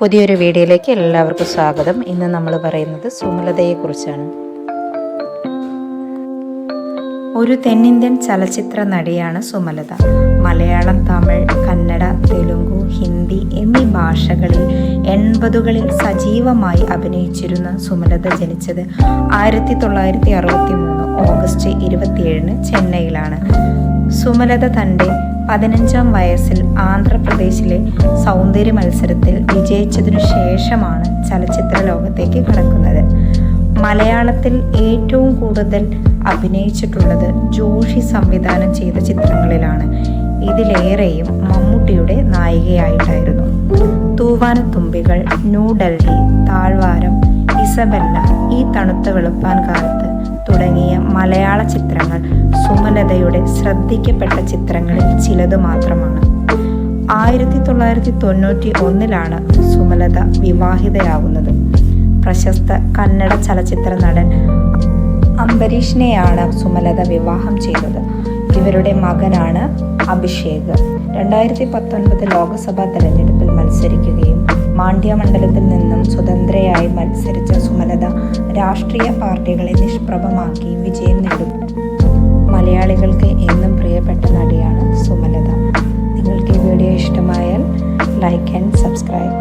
പുതിയൊരു വീഡിയോയിലേക്ക് എല്ലാവർക്കും സ്വാഗതം. ഇന്ന് നമ്മൾ പറയുന്നത് സുമലതയെക്കുറിച്ചാണ്. ഒരു തെന്നിന്ത്യൻ ചലച്ചിത്ര നടിയാണ് സുമലത. മലയാളം തമിഴ് കന്നഡ തെലുങ്കു ഹിന്ദി എന്നീ ഭാഷകളിൽ എൺപതുകളിൽ സജീവമായി അഭിനയിച്ചിരുന്ന സുമലത ജനിച്ചത് ആയിരത്തി തൊള്ളായിരത്തി അറുപത്തി മൂന്ന് ഓഗസ്റ്റ് ഇരുപത്തിയേഴിന് ചെന്നൈയിലാണ്. സുമലത തന്റെ പതിനഞ്ചാം വയസ്സിൽ ആന്ധ്രാപ്രദേശിലെ സൗന്ദര്യ മത്സരത്തിൽ വിജയിച്ചതിനു ശേഷമാണ് ചലച്ചിത്ര ലോകത്തേക്ക് കടക്കുന്നത്. മലയാളത്തിൽ ഏറ്റവും കൂടുതൽ അഭിനയിച്ചിട്ടുള്ളത് ജോഷി സംവിധാനം ചെയ്ത ചിത്രങ്ങളിലാണ്. ഇതിലേറെയും മമ്മൂട്ടിയുടെ നായികയായിട്ടായിരുന്നു. തൂവാനത്തുമ്പികൾ ന്യൂഡൽഹി താഴ്വാരം ഇസബെല്ല ഈ തണുത്ത വെളുപ്പാൻ കാലത്ത് തുടങ്ങിയ മലയാള ചിത്രങ്ങൾ സുമലതയുടെ ശ്രദ്ധിക്കപ്പെട്ട ചിത്രങ്ങളിൽ ചിലത് മാത്രമാണ്. ആയിരത്തി തൊള്ളായിരത്തി തൊണ്ണൂറ്റി ഒന്നിലാണ് സുമലത വിവാഹിതയാകുന്നത് പ്രശസ്ത കന്നഡ ചലച്ചിത്ര നടൻ അംബരീഷിനെയാണ് സുമലത വിവാഹം ചെയ്തത്. ഇവരുടെ മകനാണ് അഭിഷേക്. രണ്ടായിരത്തി പത്തൊൻപത് ലോക്സഭാ തെരഞ്ഞെടുപ്പിൽ മത്സരിക്കുകയും മാണ്ഡ്യ മണ്ഡലത്തിൽ നിന്നും സ്വതന്ത്രയായി മത്സരിച്ച സുമലത രാഷ്ട്രീയ പാർട്ടികളെ നിഷ്പ്രഭമാക്കി വിജയം നേടും. മലയാളികൾക്ക് എന്നും പ്രിയപ്പെട്ട നടിയാണ് സുമലത. നിങ്ങൾക്ക് ഈ വീഡിയോ ഇഷ്ടമായാൽ ലൈക്ക് ആൻഡ് സബ്സ്ക്രൈബ്